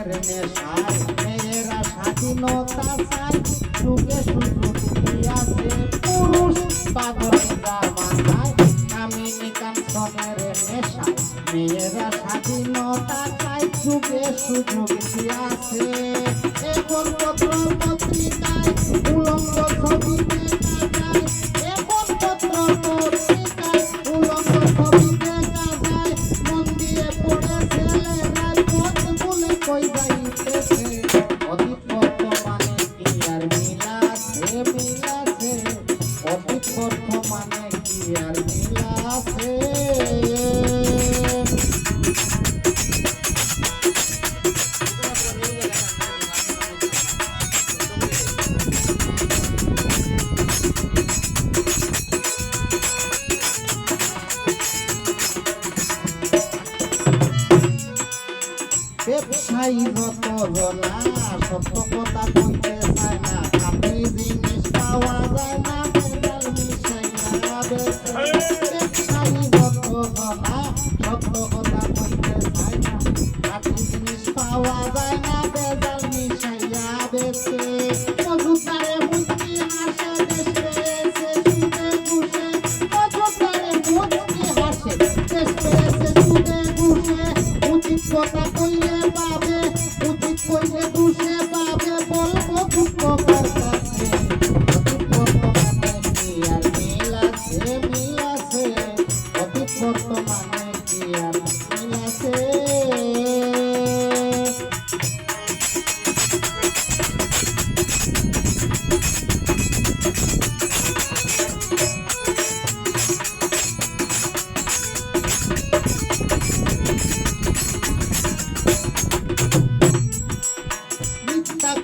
প্রেমের নেশায়, মেয়েরা স্বাধীনতা চায় যুগে সুযোগ দিয়াছে পুরুষ পাগল জামানায় কামিনী কাঞ্চনের নেশায়। মেয়েরা স্বাধীনতা চায় এখন ব্যবসায়ী রত না সত্য কথা কইতে চায় না। Awa zainab ezal mi shayab ezke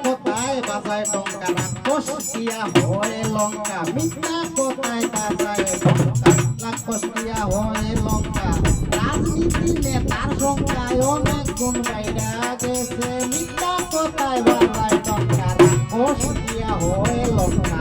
কোথায় বাজায় ডঙ্কা রাক্ষসিয়া হয়ে লঙ্কা। মিথ্যা কোথায় বাজায় ডঙ্কা রাক্ষসিয়া হয়ে লঙ্কা। রাজনীতি নেতার সংখ্যায় অনেক গুণ বাইরা গেছে। মিথ্যা কোথায় বাজায় ডঙ্কা রাক্ষসিয়া হয়ে লঙ্কা।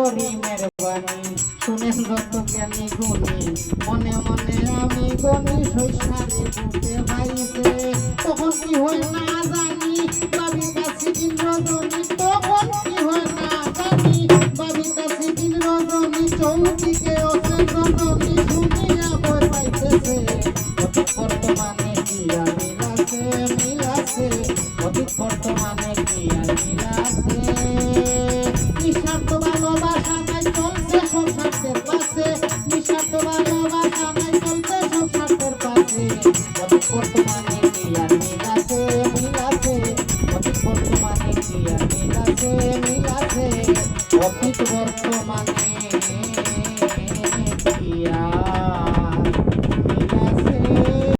করি বাণী শুনে যত জ্ঞানী গুণী। মনে মনে আমি গণি শৈশারে ঘুরতে পাইছে তখন কি হই না জানি আছে মিল আছে অতীত বর্তমানে